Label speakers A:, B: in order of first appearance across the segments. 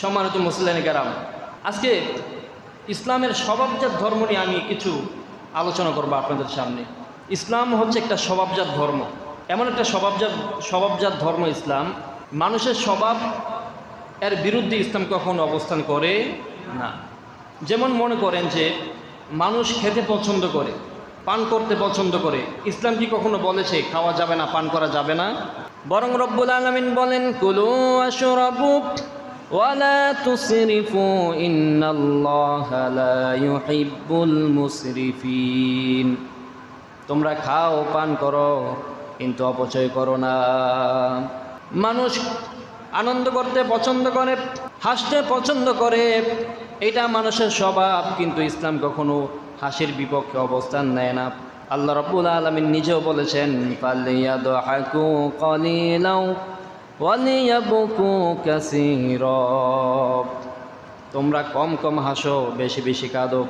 A: সম্মানিত মুসলিম কারাম, আজকে ইসলামের স্বভাবজাত ধর্ম নিয়ে আমি কিছু আলোচনা করব আপনাদের সামনে। ইসলাম হচ্ছে একটা স্বভাবজাত ধর্ম। এমন একটা স্বভাবজাত স্বভাবজাত ধর্ম ইসলাম, মানুষের স্বভাব এর বিরুদ্ধে ইসলাম কখনো অবস্থান করে না। যেমন মনে করেন যে, মানুষ খেতে পছন্দ করে, পান করতে পছন্দ করে, ইসলাম কি কখনো বলেছে, খাওয়া যাবে না, পান করা যাবে না? বরং রব্বুল আলমিন বলেন, কুলু আশরাবু ওয়ালা তুসরিফু ইন্নাল্লাহা লা ইউহিব্বুল মুসরিফিন। তোমরা খাও, পান করো, কিন্তু অপচয় করো না। মানুষ আনন্দ করতে পছন্দ করে, হাসতে পছন্দ করে, এটা মানুষের স্বভাব, কিন্তু ইসলাম কখনো হাসির বিপক্ষে অবস্থান নেয় না। আল্লাহ রব্বুল আলমিন নিজেও বলেছেন, ফালিয়াদহাকু কলিলাও তোমরা কম কম হাসো, বেশি বেশি কাঁদো।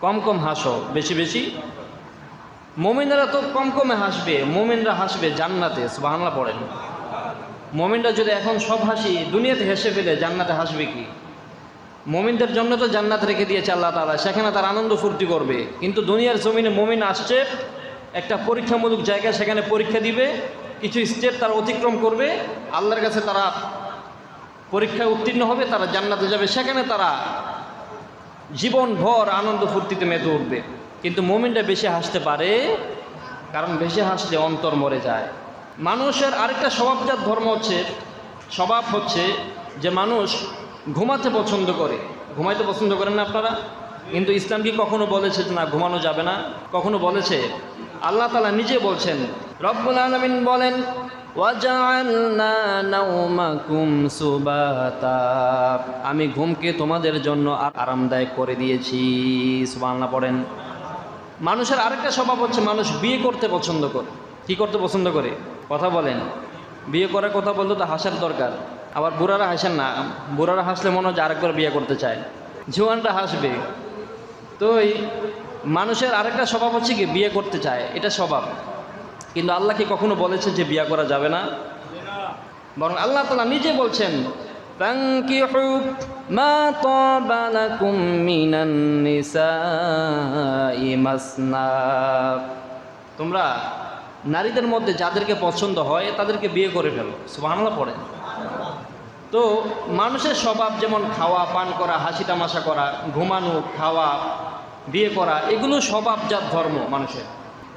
A: কম কম হাসো, বেশি বেশি। মোমিনরা তো কম কমে হাসবে, মোমিনরা হাসবে জান্নাতে, সুবহানাল্লাহ পড়েন। মোমিনরা যদি এখন সব হাসি, দুনিয়াতে হেসে ফেলে, জান্নাতে হাসবে কি? মোমিনদের জন্য তো জান্নাত রেখে দিয়েছে আল্লাহ তালা সেখানে তার আনন্দ ফুর্তি করবে। কিন্তু দুনিয়ার জমিনে মোমিন আসছে, একটা পরীক্ষামূলক জায়গায় সেখানে পরীক্ষা দিবে কিছু স্টেপ তারা অতিক্রম করবে, আল্লাহর কাছে তারা পরীক্ষায় উত্তীর্ণ হবে, তারা জান্নাতে যাবে, সেখানে তারা জীবনভর আনন্দ ফুর্তিতে মেতে উঠবে। কিন্তু মোমিনটা বেশি হাসতে পারে, কারণ বেশি হাসলে অন্তর মরে যায়। মানুষের আরেকটা স্বভাবজাত ধর্ম হচ্ছে, স্বভাব হচ্ছে যে মানুষ ঘুমাতে পছন্দ করে। ঘুমাইতে পছন্দ করেন না আপনারা? কিন্তু ইসলাম কি কখনো বলেছে না, ঘুমানো যাবে না? কখনো বলেছে? আল্লাহ তালা নিজে বলছেন রব্বুল আলমিন বলেন আমি ঘুমকে তোমাদের জন্য আরামদায়ক করে দিয়েছি। সুবহানাল্লাহ পড়েন। মানুষের আরেকটা স্বভাব হচ্ছে মানুষ বিয়ে করতে পছন্দ করে। কি করতে পছন্দ করে? কথা বলেন। বিয়ে করার কথা বলতে তো হাসার দরকার। আবার বুড়ারা হাসেন না। বুড়ারা হাসলে মনে হচ্ছে আরেকবার বিয়ে করতে চায়। জোয়ানরা হাসবে। তো মানুষের আরেকটা স্বভাব হচ্ছে কি? বিয়ে করতে চায়। এটা স্বভাব। কিন্তু আল্লাহ কি কখনো বলেছে যে বিয়ে করা যাবে না বরং আল্লাহ তালা নিজে বলছেন فانكحوا ما طاب لكم من النساء مثنى তোমরা নারীদের মধ্যে যাদেরকে পছন্দ হয় তাদেরকে বিয়ে করে ফেলো সুবহানাল্লাহ পড়ে তো মানুষের স্বভাব যেমন খাওয়া পান করা হাসি তামাশা করা ঘুমানো খাওয়া বিয়ে করা এগুলো স্বভাবজাত ধর্ম মানুষের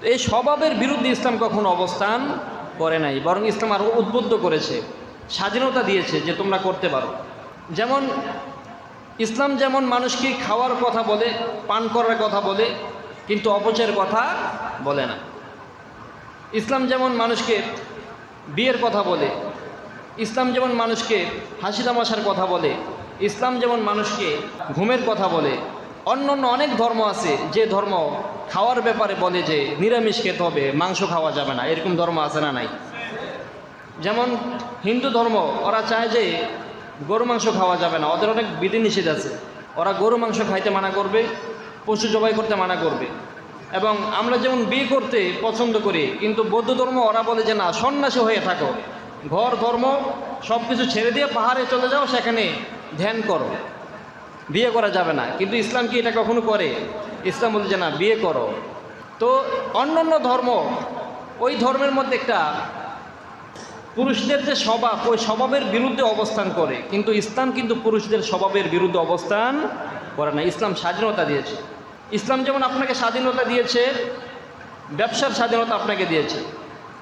A: এই স্বভাবের বিরুদ্ধে ইসলাম কখনো অবস্থান করে নাই, বরং ইসলাম আরও উদ্বুদ্ধ করেছে, স্বাধীনতা দিয়েছে যে তোমরা করতে পারো। যেমন, ইসলাম যেমন মানুষকে খাওয়ার কথা বলে, পান করার কথা বলে, কিন্তু অপচয়ের কথা বলে না। ইসলাম যেমন মানুষকে বিয়ের কথা বলে, ইসলাম যেমন মানুষকে হাসি তামাশার কথা বলে, ইসলাম যেমন মানুষকে ঘুমের কথা বলে অন্য অন্য অনেক ধর্ম আছে, যে ধর্ম খাওয়ার ব্যাপারে বলে যে নিরামিষ খেতে হবে, মাংস খাওয়া যাবে না, এরকম ধর্ম আছে না নাই? যেমন হিন্দু ধর্ম, ওরা চায় যে গরু মাংস খাওয়া যাবে না, ওদের অনেক বিধিনিষেধ আছে। ওরা গরু মাংস খাইতে মানা করবে, পশু জবাই করতে মানা করবে। এবং আমরা যেমন বিয়ে করতে পছন্দ করি, কিন্তু বৌদ্ধ ধর্ম ওরা বলে যে না, সন্ন্যাসী হয়ে থাকো। ঘর, ধর্ম সব কিছু ছেড়ে দিয়ে পাহাড়ে চলে যাও, সেখানে ধ্যান করো। বিয়ে করা যাবে না। কিন্তু ইসলাম কি এটা কখনো করে? ইসলাম বলে যে, না, বিয়ে করো। তো অন্যান্য ধর্ম, ওই ধর্মের মধ্যে একটা পুরুষদের যে স্বভাব, ওই স্বভাবের বিরুদ্ধে অবস্থান করে। কিন্তু ইসলাম কিন্তু পুরুষদের স্বভাবের বিরুদ্ধে অবস্থান করে না। ইসলাম স্বাধীনতা দিয়েছে। ইসলাম যেমন আপনাকে স্বাধীনতা দিয়েছে, ব্যবসার স্বাধীনতা আপনাকে দিয়েছে।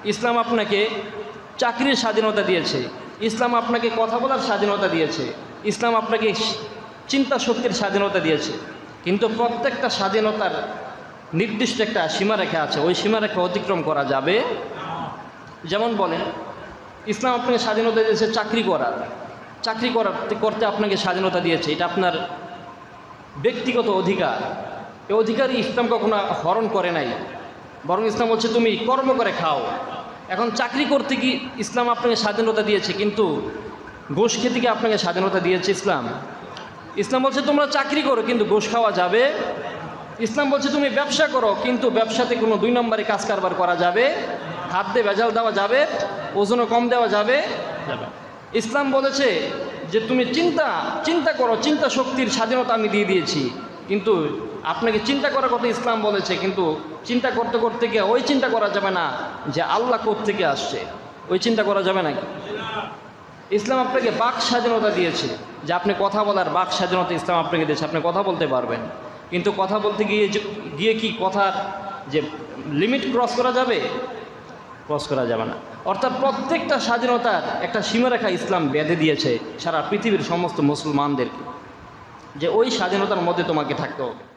A: ইসলাম আপনাকে চাকরির স্বাধীনতা দিয়েছে। ইসলাম আপনাকে কথা বলার স্বাধীনতা দিয়েছে। ইসলাম আপনাকে চিন্তা শক্তির স্বাধীনতা দিয়েছে। কিন্তু প্রত্যেকটা স্বাধীনতার নির্দিষ্ট একটা সীমারেখা আছে। ওই সীমারেখা অতিক্রম করা যাবে যেমন বলেন, ইসলাম আপনাকে স্বাধীনতা দিয়েছে চাকরি করার। চাকরি করার করতে আপনাকে স্বাধীনতা দিয়েছে। এটা আপনার ব্যক্তিগত অধিকার। এই অধিকারই ইসলাম কখনো হরণ করে নাই। বরং ইসলাম বলছে, তুমি কর্ম করে খাও। এখন চাকরি করতে কি ইসলাম আপনাকে স্বাধীনতা দিয়েছে, কিন্তু ঘোষ খেতে কি আপনাকে স্বাধীনতা দিয়েছে ইসলাম। ইসলাম বলছে তোমরা চাকরি করো কিন্তু ঘোষ খাওয়া যাবে। ইসলাম বলছে তুমি ব্যবসা করো কিন্তু ব্যবসাতে কোনো দুই নম্বরে কাজ কারবার করা যাবে। হাত দিয়ে ভেজাল দেওয়া যাবে ওজনও কম দেওয়া যাবে। ইসলাম বলেছে যে তুমি চিন্তা চিন্তা করো চিন্তা শক্তির স্বাধীনতা আমি দিয়ে দিয়েছি। কিন্তু আপনাকে চিন্তা করার কথা ইসলাম বলেছে কিন্তু চিন্তা করতে করতে গিয়ে ওই চিন্তা করা যাবে না যে আল্লাহ থেকে আসছে? ওই চিন্তা করা যাবে নাকি? ইসলাম আপনাকে বাক স্বাধীনতা দিয়েছে যে আপনি কথা বলার বাক স্বাধীনতা ইসলাম আপনাকে দিয়েছে। আপনি কথা বলতে পারবেন। কিন্তু কথা বলতে গিয়ে গিয়ে কি কথার যে লিমিট ক্রস করা যাবে? ক্রস করা যাবে না। অর্থাৎ প্রত্যেকটা স্বাধীনতার একটা সীমারেখা ইসলাম বেঁধে দিয়েছে সারা পৃথিবীর সমস্ত মুসলমানদেরকে। যে ওই স্বাধীনতার মধ্যে তোমাকে থাকতে হবে।